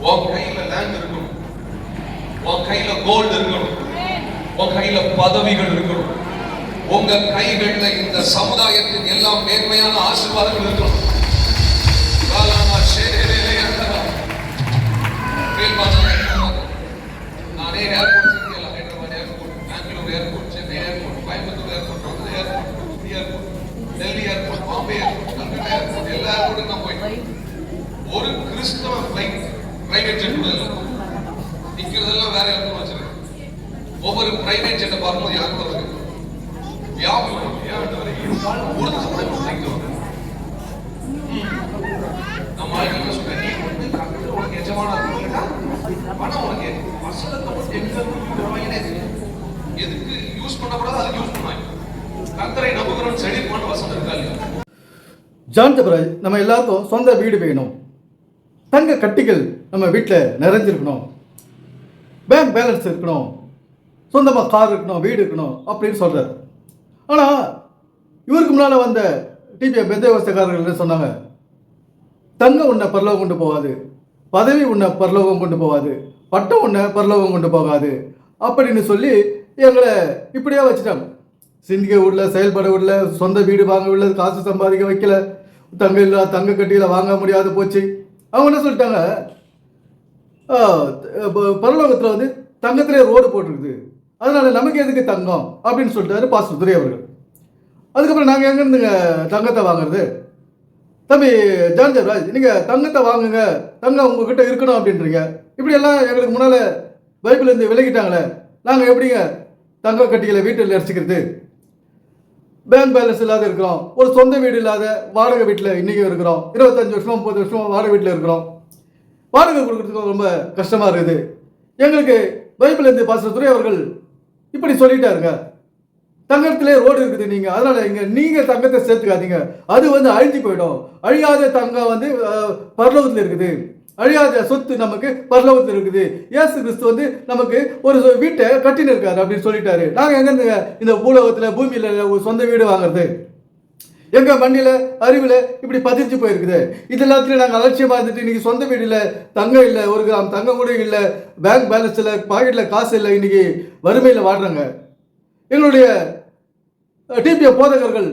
உன் கையில லேண்ட் இருக்கணும். உன் கையில கோல்டு இருக்கணும். உன் கையில பதவிகள் இருக்கணும். உங்க கைகள்ல இந்த சமுதாயத்தின் எல்லாம் மேன்மையான ஆசீர்வாதங்கள் இருக்கணும். மேல் பார்த்தா கிறிஸ்தவ ஃபிளைட் பிரைவேட் ஜெட் கூட இல்லை நிக்கிறதெல்லாம் வேற இடத்துல வச்சிருக்கேன் ஒவ்வொரு பிரைவேட் ஜெட்டை பார்க்கும்போது யாருக்கு வருது? வியாபாரம் நம்ம ஆளுங்க சொல்றேன் நீ வந்து கர்த்தர் உனக்கு பணம் உனக்கு. வசனத்தை எங்க எதுக்கு? யூஸ் பண்ணக்கூடாது அதுக்கு யூஸ் பண்ணுவாங்க கர்த்தரை நம்புகிறோம் செழிப்பான வசனம் இருக்கா இல்லையா? ஜான் ஜபராஜ் நம்ம எல்லாருக்கும் சொந்த வீடு வேணும். தங்க கட்டிகள் நம்ம வீட்டில் நிறைஞ்சிருக்கணும். பேங்க் பேலன்ஸ் இருக்கணும். சொந்தமாக கார் இருக்கணும் வீடு இருக்கணும் அப்படின்னு சொல்கிறார் ஆனால் இவருக்கு முன்னால் வந்த டிபிஐ பெந்தவஸ்தக்காரர்கள் என்ன சொன்னாங்க? தங்கம் உன்னை பரலோகம் கொண்டு போகாது. பதவி உன்னை பரலோகம் கொண்டு போகாது. பட்டம் உன்னை பரலோகம் கொண்டு போகாது. அப்படின்னு சொல்லி எங்களை இப்படியே வச்சுட்டாங்க. சிந்திக்க விடல செயல்பட விடல சொந்த வீடு வாங்க விடல காசு சம்பாதிக்க வைக்கல. தங்க இல்லை தங்க கட்டியில் வாங்க முடியாது போச்சு. அவங்க என்ன சொல்லிட்டாங்க? பரலோகத்தில் வந்து தங்கத்திலே ரோடு போட்டிருக்குது. அதனால நமக்கு எதுக்கு தங்கம்? அப்படின்னு சொல்லிட்டாரு பாஸ்டர் துரை அவர்கள். அதுக்கப்புறம் நாங்கள் எங்கேருந்துங்க தங்கத்தை வாங்குறது. தம்பி ஜான் ஜெயராஜ் நீங்கள் தங்கத்தை வாங்குங்க. தங்கம் உங்ககிட்ட இருக்கணும் அப்படின்றீங்க. இப்படியெல்லாம் எங்களுக்கு முன்னால் பைபிள் இருந்து விலகிட்டாங்களே நாங்கள் எப்படிங்க தங்க கட்டிகளை வீட்டில் அரைச்சிக்கிறது பேங்க் பேலன்ஸ் இல்லாத இருக்கிறோம். ஒரு சொந்த வீடு இல்லாத வாடகை வீட்டில் இன்றைக்கும் இருக்கிறோம். இருபத்தஞ்சி வருஷமா முப்பது வருஷமா வாடகை வீட்டில் இருக்கிறோம். வாடகை கொடுக்குறதுக்கு ரொம்ப கஷ்டமாக இருக்குது. எங்களுக்கு பைபிள் இருந்து பாஸ்டர் அவர்கள் இப்படி சொல்லிட்டாருங்க. தங்கத்திலே ரோடு இருக்குது நீங்கள் அதனால் இங்க நீங்கள் தங்கத்தை சேர்த்துக்காதீங்க. அது வந்து அழிஞ்சு போயிடும். அழியாத தங்கம் வந்து பரலோகத்தில் இருக்குது. அழியாத சொத்து நமக்கு பரலோகத்தில் இருக்குது. இயேசு கிறிஸ்து வந்து நமக்கு ஒரு வீட்டை கட்டின்னு இருக்காரு அப்படின்னு சொல்லிட்டாரு. நாங்கள் எங்கேருந்துங்க இந்த பூலோகத்தில் பூமியில் சொந்த வீடு வாங்குறது? எங்கள் மண்ணில் அறிவில் இப்படி பதிஞ்சு போயிருக்குது. இது எல்லாத்துலேயும் நாங்கள் அலட்சியமாக இருந்துட்டு இன்றைக்கி சொந்த வீடு இல்லை தங்கம் இல்லை ஒரு கிராம் தங்கம் கூட இல்லை பேங்க் பேலன்ஸ் இல்லை பாக்கெட்டில் காசு இல்லை இன்னைக்கு வறுமையில் வாடுறாங்க எங்களுடைய டிபிஎம் போதகர்கள்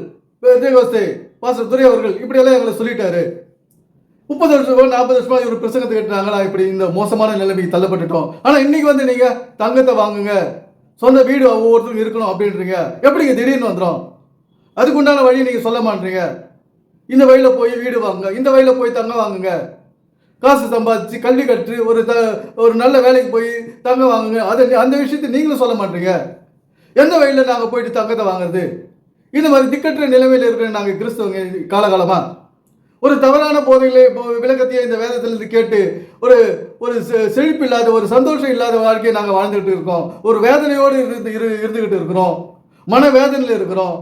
தேவஸ்தே பாசர் துரை அவர்கள் இப்படியெல்லாம் எங்களை சொல்லிட்டாரு. முப்பது வருஷமோ நாற்பது வருஷமா இவர் பிரசங்கத்தை கேட்டாங்களா இப்படி இந்த மோசமான நிலைமைக்கு தள்ளப்பட்டுட்டோம்? ஆனா இன்னைக்கு வந்து நீங்க தங்கத்தை வாங்குங்க. சொந்த வீடு ஒவ்வொருத்தரும் இருக்கணும் அப்படின்றீங்க. எப்படிங்க திடீர்னு வந்துடும் அதுக்கு உண்டான வழியை நீங்க சொல்ல மாட்டீங்க. இந்த வழியில போய் வீடு வாங்குங்க. இந்த வழியில போய் தங்க வாங்குங்க. காசு சம்பாதிச்சு கல்வி கற்று ஒரு த ஒரு நல்ல வேலைக்கு போய் தங்கம் வாங்குங்க. அதை அந்த விஷயத்தை நீங்களும் சொல்ல மாட்டீங்க. எந்த வழியில் நாங்கள் போயிட்டு தங்கத்தை வாங்குறது? இந்த மாதிரி திக்கற்ற நிலைமையில் இருக்கிற நாங்கள் கிறிஸ்தவங்க காலகாலமாக ஒரு தவறான போதையிலே இப்போ விளக்கத்தையே இந்த வேதத்திலிருந்து கேட்டு ஒரு ஒரு செழிப்பு இல்லாத ஒரு சந்தோஷம் இல்லாத வாழ்க்கையை நாங்கள் வாழ்ந்துகிட்டு இருக்கோம். ஒரு வேதனையோடு இருந்து இரு இருந்துகிட்டு இருக்கிறோம். மன வேதனையில் இருக்கிறோம்.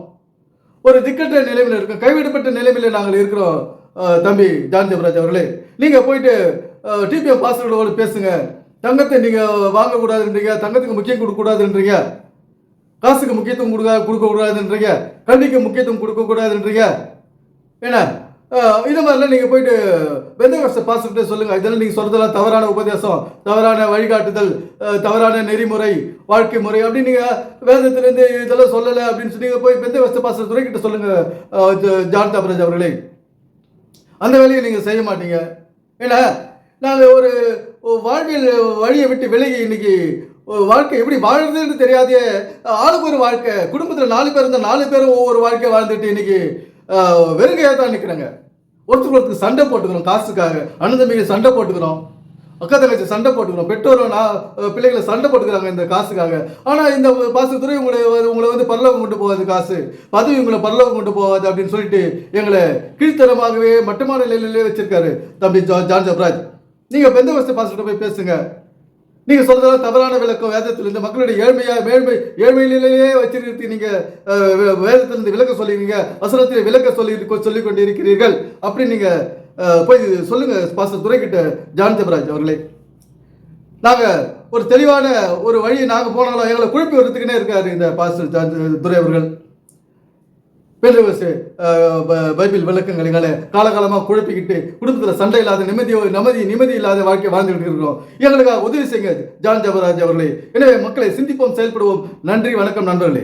ஒரு திக்கற்ற நிலைமையில் இருக்கோம் கைவிடப்பட்ட நிலைமையில் நாங்கள் இருக்கிறோம் தம்பி ஜான் ஜெபராஜ் அவர்களே. நீங்கள் போயிட்டு டிபிஎம் பாஸ்டர்களோடு பேசுங்க. தங்கத்தை நீங்கள் வாங்கக்கூடாதுன்றீங்க தங்கத்துக்கு முக்கியம் கொடுக்கக்கூடாதுன்றீங்க. காசுக்கு முக்கியத்துவம் கொடுக்க கொடுக்கக்கூடாதுன்றீங்க. கல்விக்கு முக்கியத்துவம் கொடுக்கக்கூடாதுன்றீங்க. என்ன? இது மாதிரிலாம் நீங்கள் போயிட்டு பெந்தகோஸ்த பாஸ்டர்கிட்ட சொல்லுங்கள் இதெல்லாம் நீங்கள் சொல்கிறதெல்லாம் தவறான உபதேசம் தவறான வழிகாட்டுதல் தவறான நெறிமுறை வாழ்க்கை முறை அப்படின்னு நீங்கள் வேதத்திலேருந்து இதெல்லாம் சொல்லலை அப்படின்னு சொல்லி நீங்கள் போய் பெந்தகோஸ்த பாச துறைக்கிட்ட சொல்லுங்கள் ஜான் தாபராஜ் அவர்களே. அந்த வேலையை நீங்கள் செய்ய மாட்டீங்க. ஏன்னா நாங்கள் ஒரு வாழ்வியல் வழியை விட்டு விலகி இன்னைக்கு வாழ்க்கை எப்படி வாழ்றதுன்னு தெரியாதே ஆளுக்கு ஒரு வாழ்க்கை குடும்பத்தில் நாலு பேர் இருந்தால் நாலு பேரும் ஒவ்வொரு வாழ்க்கையை வாழ்ந்துட்டு இன்னைக்கு வெறுங்கையாக தான் நிற்கிறாங்க ஒருத்தருக்கு ஒருத்தர் சண்டை போட்டுக்கிறோம் காசுக்காக. அண்ணன் சண்டை போட்டுக்கிறோம். அக்கா தங்கச்சி சண்டை போட்டுக்கிறோம். பெற்றோரும் நான் பிள்ளைகளை சண்டை போட்டுக்கிறாங்க இந்த காசுக்காக. ஆனால் இந்த பாசத்துறை உங்களை உங்களை வந்து பரலோகம் கொண்டு போகாது காசு. பதவி உங்களை பரலோகம் கொண்டு போகாது அப்படின்னு சொல்லிட்டு எங்களை கீழ்த்தரமாகவே மட்டமான நிலையிலே வச்சிருக்காரு தம்பி ஜா ஜான் ஜப்ராஜ். நீங்கள் பெந்தவச பாசுகிட்ட போய் பேசுங்க? நீங்கள் சொல்றதெல்லாம் தவறான விளக்கம். வேதத்திலிருந்து மக்களுடைய ஏழ்மையா மேழ்மை ஏழ்மையிலேயே வச்சிருத்தி நீங்கள் வேதத்திலிருந்து விளக்க சொல்லிருக்கீங்க வசனத்தில் விளக்க சொல்லி சொல்லிக் கொண்டு இருக்கிறீர்கள் அப்படின்னு போய் சொல்லுங்க பாஸ்டர் துரைக்கிட்ட ஜான் தேவராஜ் அவர்களே. நாங்கள் ஒரு தெளிவான ஒரு வழியை நாங்கள் போனாலும் எங்களை குழப்பி வரத்துக்குன்னே இருக்காரு இந்த பாஸ்டர் துறை துரை அவர்கள். பெருவசு பைபிள் விளக்கங்களினால காலகாலமாக குழப்பிக்கிட்டு குடும்பத்தில் சண்டை இல்லாத நிம்மதியோ நிம்மதி நிம்மதி இல்லாத வாழ்க்கை வாழ்ந்துகிட்டு இருக்கிறோம். எங்களுக்காக உதவி செய்யுங்க ஜான் ஜபராஜ் அவர்களே. எனவே மக்களை சிந்திப்போம் செயல்படுவோம். நன்றி வணக்கம் நண்பர்களே.